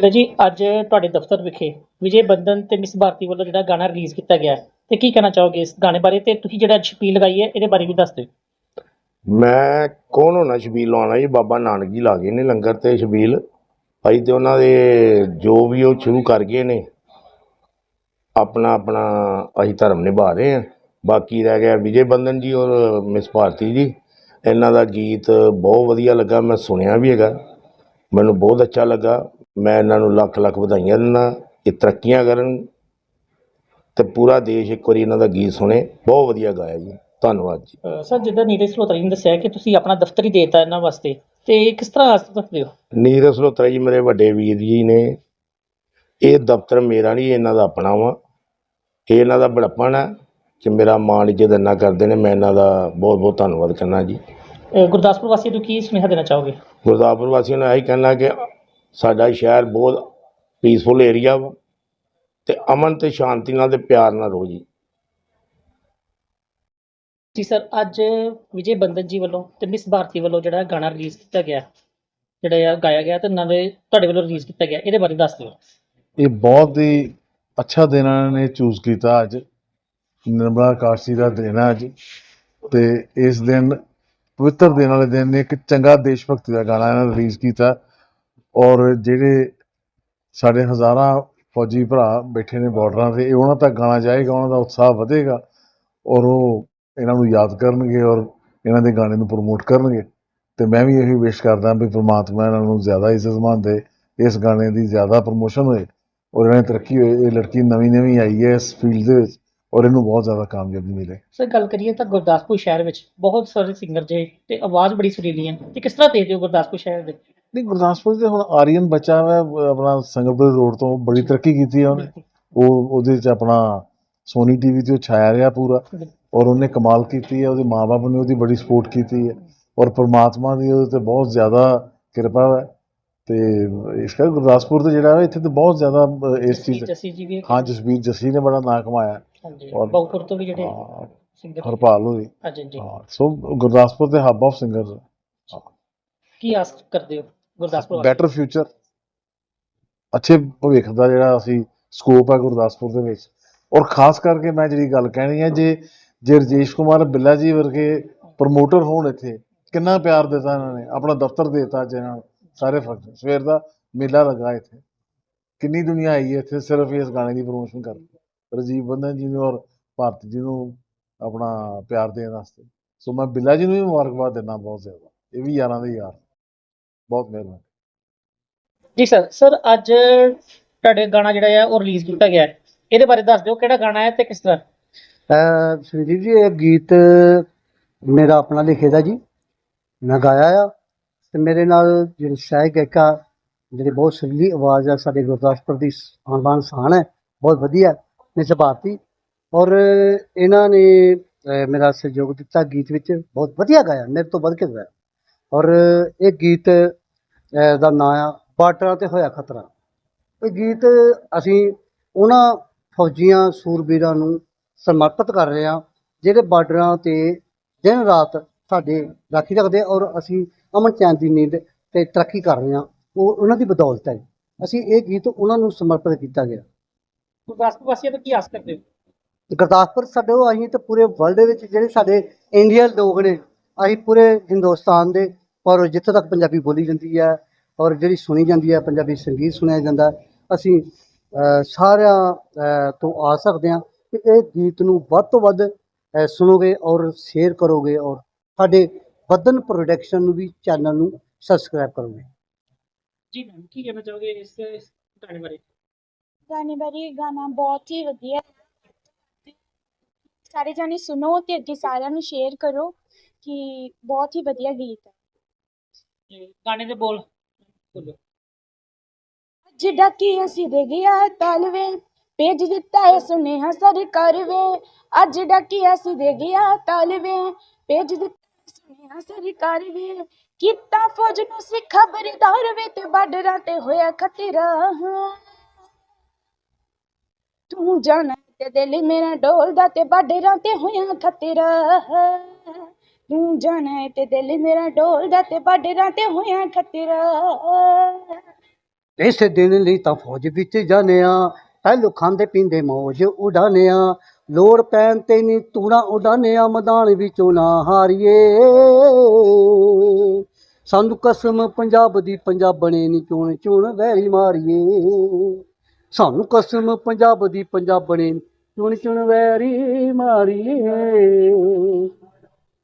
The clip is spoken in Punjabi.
ਜੀ ਜੀ ਅੱਜ ਤੁਹਾਡੇ ਦਫ਼ਤਰ ਵਿਖੇ ਵਿਜੇ ਬੰਧਨ ਤੇ ਮਿਸ ਭਾਰਤੀ ਵੱਲੋਂ ਜਿਹੜਾ ਗਾਣਾ ਰਿਲੀਜ਼ ਕੀਤਾ ਗਿਆ ਹੈ, ਤੇ ਕੀ ਕਹਿਣਾ ਚਾਹੋਗੇ ਇਸ ਗਾਣੇ ਬਾਰੇ? ਤੇ ਤੁਸੀਂ ਜਿਹੜਾ ਛਪੀਲ ਲਗਾਈ ਹੈ ਇਹਦੇ ਬਾਰੇ ਵੀ ਦੱਸ ਦਿਓ। ਮੈਂ ਕੌਣ ਹੋਣਾ ਛਬੀਲ ਲਾਉਣਾ ਜੀ? ਬਾਬਾ ਨਾਨਕ ਜੀ ਲਾ ਗਏ ਨੇ ਲੰਗਰ ਤੇ ਛਬੀਲ ਭਾਈ ਤੇ ਉਹਨਾਂ ਦੇ ਜੋ ਵੀ ਉਹ ਸ਼ੁਰੂ ਕਰ ਗਏ ਨੇ ਆਪਣਾ ਆਪਣਾ ਅਸੀਂ ਧਰਮ ਨਿਭਾ ਰਹੇ ਹਾਂ। ਬਾਕੀ ਰਹਿ ਗਿਆ ਵਿਜੇ ਬੰਧਨ ਜੀ ਔਰ ਮਿਸ ਭਾਰਤੀ ਜੀ। ਇਹਨਾਂ ਦਾ ਗੀਤ ਬਹੁਤ ਵਧੀਆ ਲੱਗਾ ਮੈਂ ਸੁਣਿਆ ਵੀ ਹੈਗਾ। ਮੈਨੂੰ ਬਹੁਤ ਅੱਛਾ ਲੱਗਾ। ਮੈਂ ਇਹਨਾਂ ਨੂੰ ਲੱਖ ਲੱਖ ਵਧਾਈਆਂ ਦਿੰਦਾ ਇਹ ਤਰੱਕੀਆਂ ਕਰਨ ਤੇ ਪੂਰਾ ਦੇਸ਼ ਇੱਕ ਵਾਰੀ ਇਹਨਾਂ ਦਾ ਗੀਤ ਸੁਣੇ। ਬਹੁਤ ਵਧੀਆ ਗਾਇਆ ਜੀ। ਧੰਨਵਾਦ ਜੀ। ਸਰ ਜਿੱਦਾਂ ਨੀਰਜ ਸਲੋਤਰੀ ਨੇ ਦੱਸਿਆ ਕਿ ਤੁਸੀਂ ਆਪਣਾ ਦਫ਼ਤਰ ਹੀ ਦੇਤਾ ਇਹਨਾਂ ਵਾਸਤੇ ਤੇ ਕਿਸ ਤਰ੍ਹਾਂ ਆਸ ਰੱਖਦੇ ਹੋ? ਨੀਰਜ ਸਲੋਤਰਾ ਜੀ ਮੇਰੇ ਵੱਡੇ ਵੀਰ ਜੀ ਨੇ। ਇਹ ਦਫ਼ਤਰ ਮੇਰਾ ਨਹੀਂ ਇਹਨਾਂ ਦਾ ਆਪਣਾ ਵਾ। ਇਹ ਇਹਨਾਂ ਦਾ ਬੜਪਣ ਹੈ ਕਿ ਮੇਰਾ ਮਾਣ ਇੱਜ਼ਤ ਇੰਨਾ ਕਰਦੇ ਨੇ ਮੈਂ ਇਹਨਾਂ ਦਾ ਬਹੁਤ ਬਹੁਤ ਧੰਨਵਾਦ ਕਰਨਾ ਜੀ। ਅਹ ਗੁਰਦਾਸਪੁਰ ਵਾਸੀਆਂ ਨੂੰ ਕੀ ਸੁਨੇਹਾ ਦੇਣਾ ਚਾਹੋਗੇ? ਗੁਰਦਾਸਪੁਰ ਵਾਸੀਆਂ ਨੂੰ ਇਹੀ ਕਹਿਣਾ ਕਿ ਸਾਡਾ ਸ਼ਹਿਰ ਬਹੁਤ ਪੀਸਫੁਲ ਏਰੀਆ ਵਾ ਤੇ ਅਮਨ ਤੇ ਸ਼ਾਂਤੀ ਨਾਲ ਤੇ ਪਿਆਰ ਨਾਲ ਰਹੋ ਜੀ। ਜੀ ਸਰ ਅੱਜ ਵਿਜੇ ਬੰਧਨ ਜੀ ਵੱਲੋਂ ਤੇ ਮਿਸ ਭਾਰਤੀ ਵੱਲੋਂ ਜਿਹੜਾ ਗਾਣਾ ਰਿਲੀਜ਼ ਕੀਤਾ ਗਿਆ ਜਿਹੜਾ ਆ ਗਾਇਆ ਗਿਆ ਤੇ ਨਾਲੇ ਤੁਹਾਡੇ ਵੱਲੋਂ ਰਿਲੀਜ਼ ਕੀਤਾ ਗਿਆ ਇਹਦੇ ਬਾਰੇ ਦੱਸ ਦਿਓ। ਇਹ ਬਹੁਤ ਹੀ ਅੱਛਾ ਦਿਨ ਇਹਨਾਂ ਨੇ ਚੂਜ਼ ਕੀਤਾ ਅੱਜ। ਨਿਰਮਲਾ ਕਾਸ਼ੀ ਦਾ ਦਿਨ ਹੈ ਅੱਜ ਤੇ ਇਸ ਦਿਨ ਪਵਿੱਤਰ ਦਿਨ ਵਾਲੇ ਦਿਨ ਨੇ ਇੱਕ ਚੰਗਾ ਦੇਸ਼ ਭਗਤੀ ਦਾ ਗਾਣਾ ਇਹਨਾਂ ਨੇ ਰਿਲੀਜ਼ ਕੀਤਾ। ਔਰ ਜਿਹੜੇ ਸਾਡੇ ਹਜ਼ਾਰਾਂ ਫੌਜੀ ਭਰਾ ਬੈਠੇ ਨੇ ਬਾਰਡਰਾਂ ਤੇ, ਇਹ ਉਹਨਾਂ ਤੱਕ ਗਾਣਾ ਜਾਏਗਾ, ਉਹਨਾਂ ਦਾ ਉਤਸ਼ਾਹ ਵਧੇਗਾ ਔਰ ਉਹ ਇਹਨਾਂ ਨੂੰ ਯਾਦ ਕਰਨਗੇ ਔਰ ਇਹਨਾਂ ਦੇ ਗਾਣੇ ਨੂੰ ਪ੍ਰਮੋਟ ਕਰਨਗੇ। ਤੇ ਮੈਂ ਵੀ ਇਹੀ ਵਿਸ਼ ਕਰਦਾ ਵੀ ਪ੍ਰਮਾਤਮਾ ਇਹਨਾਂ ਨੂੰ ਜ਼ਿਆਦਾ ਇੱਜ਼ਤ ਮਾਨ ਦੇ, ਇਸ ਗਾਣੇ ਦੀ ਜ਼ਿਆਦਾ ਪ੍ਰਮੋਸ਼ਨ ਹੋਏ ਔਰ ਇਹਨਾਂ ਦੀ ਤਰੱਕੀ ਹੋਏ। ਇਹ ਲੜਕੀ ਨਵੀਂ ਨਵੀਂ ਆਈ ਹੈ ਇਸ ਫੀਲਡ ਦੇ ਵਿੱਚ ਔਰ ਇਹਨੂੰ ਬਹੁਤ ਜ਼ਿਆਦਾ ਕਾਮਯਾਬੀ ਮਿਲੇ। ਸਰ, ਗੱਲ ਕਰੀਏ ਤਾਂ ਗੁਰਦਾਸਪੁਰ ਸ਼ਹਿਰ ਵਿੱਚ ਬਹੁਤ ਸਾਰੇ ਸਿੰਗਰ ਜੇ ਤੇ ਆਵਾਜ਼ ਬੜੀ ਸੁਰੀਲੀ ਹੈ। ਤੇ ਕਿਸ ਤਰ੍ਹਾਂ ਦੇ ਦਿਓ ਗੁਰਦਾਸਪੁਰ ਸ਼ਹਿਰ ਦੇ? ਨਹੀਂ ਗੁਰਦਾਸਪੁਰ ਦੇ ਹੁਣ ਆਰੀਅਨ ਬੱਚਾ ਹੈ ਆਪਣਾ ਸੰਗਰਪੁਰ ਰੋਡ ਤੋਂ ਬੜੀ ਤਰੱਕੀ ਕੀਤੀ ਹੈ ਉਹਨੇ। ਉਹ ਉਹਦੇ ਚ ਆਪਣਾ ਸੋਨੀ ਟੀਵੀ ਤੇ ਉਹ ਛਾਇਆ ਰਿਹਾ ਪੂਰਾ। ਔਰ ਉਹਨੇ ਕਮਾਲ ਕੀਤੀ ਹੈ ਉਹਦੇ ਮਾਪੇ ਨੇ ਉਹਦੀ ਬੜੀ ਸਪੋਰਟ ਕੀਤੀ ਹੈ ਔਰ ਪ੍ਰਮਾਤਮਾ ਦੀ ਉਹਦੇ ਤੇ ਬਹੁਤ ਜ਼ਿਆਦਾ ਕਿਰਪਾ ਹੈ ਤੇ ਇਸ ਕਰਕੇ ਗੁਰਦਾਸਪੁਰ ਤੇ ਜਿਹੜਾ ਹੈ ਇੱਥੇ ਤੇ ਬਹੁਤ ਜ਼ਿਆਦਾ ਇਸ ਚੀਜ਼ ਜੱਸੀ ਜੀ ਵੀ ਹਾਂ ਜਸਬੀਰ ਜੱਸੀ ਨੇ ਬੜਾ ਨਾਂ ਕਮਾਇਆ। ਹਾਂਜੀ ਔਰ- ਬਹੁਪੁਰ ਤੋਂ ਵੀ ਜਿਹੜੇ ਸਿੰਗਰ ਹਰਪਾਲ ਹੋਈ ਹਾਂਜੀ ਜੀ ਹਾਂ ਸੋ ਗੁਰਦਾਸਪੁਰ ਦੇ ਹੱਬ ਆਫ ਸਿੰਗਰ ਕੀ ਆਸ ਕਰਦੇ ਹੋ? ਗੁਰਦਾਸਪੁਰ ਬੈਟਰ ਫਿਊਚਰ ਅੱਛੇ ਭਵਿੱਖ ਦਾ ਜਿਹੜਾ ਅਸੀਂ ਸਕੋਪ ਹੈ ਗੁਰਦਾਸਪੁਰ ਦੇ ਵਿੱਚ। ਔਰ ਖਾਸ ਕਰਕੇ ਮੈਂ ਜਿਹੜੀ ਗੱਲ ਕਹਿਣੀ ਹੈ, ਜੇ ਜੇ ਰਜੇਸ਼ ਕੁਮਾਰ ਬਿੱਲਾ ਜੀ ਵਰਗੇ ਪ੍ਰਮੋਟਰ ਹੋਣ ਇੱਥੇ, ਕਿੰਨਾ ਪਿਆਰ ਦਿੱਤਾ ਇਹਨਾਂ ਨੇ, ਆਪਣਾ ਦਫ਼ਤਰ ਦੇ ਦਿੱਤਾ ਅੱਜ ਨੂੰ, ਸਾਰੇ ਫੰਕਸ਼ਨ ਸਵੇਰ ਦਾ ਮੇਲਾ ਲੱਗਾ ਇੱਥੇ। ਕਿੰਨੀ ਦੁਨੀਆ ਆਈ ਹੈ ਇੱਥੇ ਸਿਰਫ ਇਸ ਗਾਣੇ ਦੀ ਪ੍ਰੋਮੋਸ਼ਨ ਕਰਨ। ਰਜੀਵ ਬੰਧਨ ਜੀ ਨੂੰ ਔਰ ਭਾਰਤ ਜੀ ਨੂੰ ਆਪਣਾ ਪਿਆਰ ਦੇਣ ਵਾਸਤੇ। ਸੋ ਮੈਂ ਬਿੱਲਾ ਜੀ ਨੂੰ ਵੀ ਮੁਬਾਰਕਬਾਦ ਦਿੰਦਾ ਬਹੁਤ ਜ਼ਿਆਦਾ। ਇਹ ਵੀ ਯਾਰਾਂ ਦੇ ਯਾਰ। ਬਹੁਤ ਮਿਹਰਬਾਨੀ। ਜੀ ਸਰ ਸਰ ਅੱਜ ਤੁਹਾਡੇ ਗਾਣਾ ਜਿਹੜਾ ਆ ਉਹ ਰਿਲੀਜ਼ ਕੀਤਾ ਗਿਆ ਹੈ। ਇਹਦੇ ਬਾਰੇ ਦੱਸ ਦਿਓ ਕਿਹੜਾ ਗਾਣਾ ਹੈ ਤੇ ਕਿਸ ਤਰ੍ਹਾਂ? ਅਹ ਜੀ ਇਹ ਗੀਤ ਮੇਰਾ ਆਪਣਾ ਲਿਖੇ ਦਾ ਜੀ। ਮੈਂ ਗਾਇਆ ਆ ਤੇ ਮੇਰੇ ਨਾਲ ਜਿਹੜੇ ਸਹਾਇਕ ਗਾਇਕਾ ਜਿਹੜੀ ਬਹੁਤ ਸੁਰੀਲੀ ਆਵਾਜ਼ ਆ ਸਾਡੇ ਗੁਰਦਾਸਪੁਰ ਦੀ ਆਨਬਾਨ ਸਾਨ ਹੈ ਬਹੁਤ ਵਧੀਆ ਮਿਸ ਭਾਰਤੀ ਔਰ ਇਹਨਾਂ ਨੇ ਅਹ ਮੇਰਾ ਸਹਿਯੋਗ ਦਿੱਤਾ ਗੀਤ ਵਿੱਚ ਬਹੁਤ ਵਧੀਆ ਗਾਇਆ ਮੇਰੇ ਤੋਂ ਵੱਧ ਕੇ ਗਾਇਆ। ਔਰ ਇਹ ਗੀਤ ਦਾ ਨਾਂ ਆ ਬਾਰਡਰਾਂ ਤੇ ਹੋਇਆ ਖਤਰਾ। ਇਹ ਗੀਤ ਅਸੀਂ ਉਹਨਾਂ ਫੌਜੀਆਂ ਸੂਰਬੀਰਾਂ ਨੂੰ ਸਮਰਪਿਤ ਕਰ ਰਹੇ ਹਾਂ ਜਿਹੜੇ ਬਾਰਡਰਾਂ ਤੇ ਦਿਨ ਰਾਤ ਸਾਡੇ ਰਾਖੀ ਰੱਖਦੇ ਆ ਔਰ ਅਸੀਂ ਅਮਨ ਚੈਨ ਦੀ ਨੀਂਦ ਤੇ ਤਰੱਕੀ ਕਰ ਰਹੇ ਹਾਂ। ਉਹ ਉਹਨਾਂ ਦੀ ਬਦੌਲਤ ਹੈ। ਅਸੀਂ ਇਹ ਗੀਤ ਉਹਨਾਂ ਨੂੰ ਸਮਰਪਿਤ ਕੀਤਾ ਗਿਆ। ਗੁਰਦਾਸਪੁਰ ਵਾਸੀਆਂ ਤੋਂ ਕੀ ਆਸ ਕਰਦੇ ਹੋ? ਗੁਰਦਾਸਪੁਰ ਸਾਡੇ ਉਹ ਅਸੀਂ ਤੇ ਪੂਰੇ ਵਰਲਡ ਵਿੱਚ ਜਿਹੜੇ ਸਾਡੇ ਇੰਡੀਅਨ ਲੋਕ ਨੇ ਅਸੀਂ ਪੂਰੇ ਹਿੰਦੁਸਤਾਨ ਦੇ ਔਰ ਜਿੱਥੇ ਤੱਕ ਪੰਜਾਬੀ ਬੋਲੀ ਜਾਂਦੀ ਹੈ ਔਰ ਜਿਹੜੀ ਸੁਣੀ ਜਾਂਦੀ ਹੈ ਪੰਜਾਬੀ ਸੰਗੀਤ ਸੁਣਿਆ ਜਾਂਦਾ ਅਸੀਂ ਸਾਰਿਆਂ ਤੋਂ ਆ ਸਕਦੇ ਹਾਂ ਕਿ ਇਹ ਗੀਤ ਨੂੰ ਵੱਧ ਤੋਂ ਵੱਧ ਸੁਣੋਗੇ ਔਰ ਸ਼ੇਅਰ ਕਰੋਗੇ ਔਰ ਸਾਡੇ ਬੱਦਨ ਪ੍ਰੋਡਕਸ਼ਨ ਨੂੰ ਵੀ ਚੈਨਲ ਨੂੰ ਸਬਸਕ੍ਰਾਈਬ ਕਰੋਗੇ। ਜੀ ਮੈਮ ਕੀ ਕਹਿਣਾ ਚਾਹੋਗੇ ਇਸ ਗਾਣੇ ਬਾਰੇ? ਗਾਣੇ ਬਾਰੇ ਗਾਣਾ ਬਹੁਤ ਹੀ ਵਧੀਆ ਹੈ। ਸਾਰੇ ਜਾਣੇ ਸੁਣੋ ਤੇ ਅੱਗੇ ਸਾਰਿਆਂ ਨੂੰ ਸ਼ੇਅਰ ਕਰੋ ਕਿ ਬਹੁਤ ਹੀ ਵਧੀਆ ਗੀਤ ਹੈ। ਗਾਣੇ ਦੇ ਬੋਲੋ ਅੱਜ ਡਾਕੀ ਅਸੀਂ ਦੇ ਗਿਆ ਤਾਲਵੇ, ਭੇਜ ਦਿੱਤਾ ਹੈ ਸੁਨੇਹਾ ਸਰਕਾਰ ਵੇ। ਅੱਜ ਡਾਕੀ ਅਸੀਂ ਦੇ ਗਿਆ ਤਾਲਵੇ, ਭੇਜ ਦਿੱਤਾ ਸੁਨੇਹਾ ਸਰਕਾਰ ਵੇ। ਕੀਤਾ ਫੌਜ ਨੂੰ ਸੀ ਖਬਰਦਾਰ ਵੇ ਤੇ ਬਾਰਡਰਾਂ ਤੇ ਹੋਇਆ ਖਤਰਾ। ਤੂੰ ਜਾਣਾ ਤੇ ਦਿਲ ਮੇਰਾ ਡੋਲਦਾ ਤੇ ਬਾਰਡਰਾਂ ਤੇ ਹੋਇਆ ਖਤਰਾ। ਤੂੰ ਜਾਣਾ ਤੇ ਦਿਲ ਮੇਰਾ ਡੋਲਦਾ ਤੇ ਬਾਰਡਰਾਂ ਤੇ ਹੋਇਆ ਖਤਰਾ। ਇਸੇ ਦਿਨ ਲਈ ਤਾਂ ਫੌਜ ਵਿੱਚ ਜਾਣਿਆ ਪਹਿਲੋ ਖਾਂਦੇ ਪੀਂਦੇ ਮੌਜ ਉਡਾਨਿਆ ਲੋੜ ਪੈਣ ਤੇ ਨੀ ਤੂੜਾਂ ਉਡਾਨਿਆ ਮੈਦਾਨ ਵਿੱਚੋਂ ਨਾ ਹਾਰੀਏ। ਸਾਨੂੰ ਕਸਮ, ਪੰਜਾਬ ਦੀ ਪੰਜਾਬਣੇ ਨੀ ਚੁਣ ਚੁਣ ਵੈਰੀ ਮਾਰੀਏ। ਸਾਨੂੰ ਕਸਮ, ਪੰਜਾਬ ਦੀ ਪੰਜਾਬਣੇ ਨੀ ਚੁਣ ਚੁਣ ਵੈਰੀ ਮਾਰੀਏ।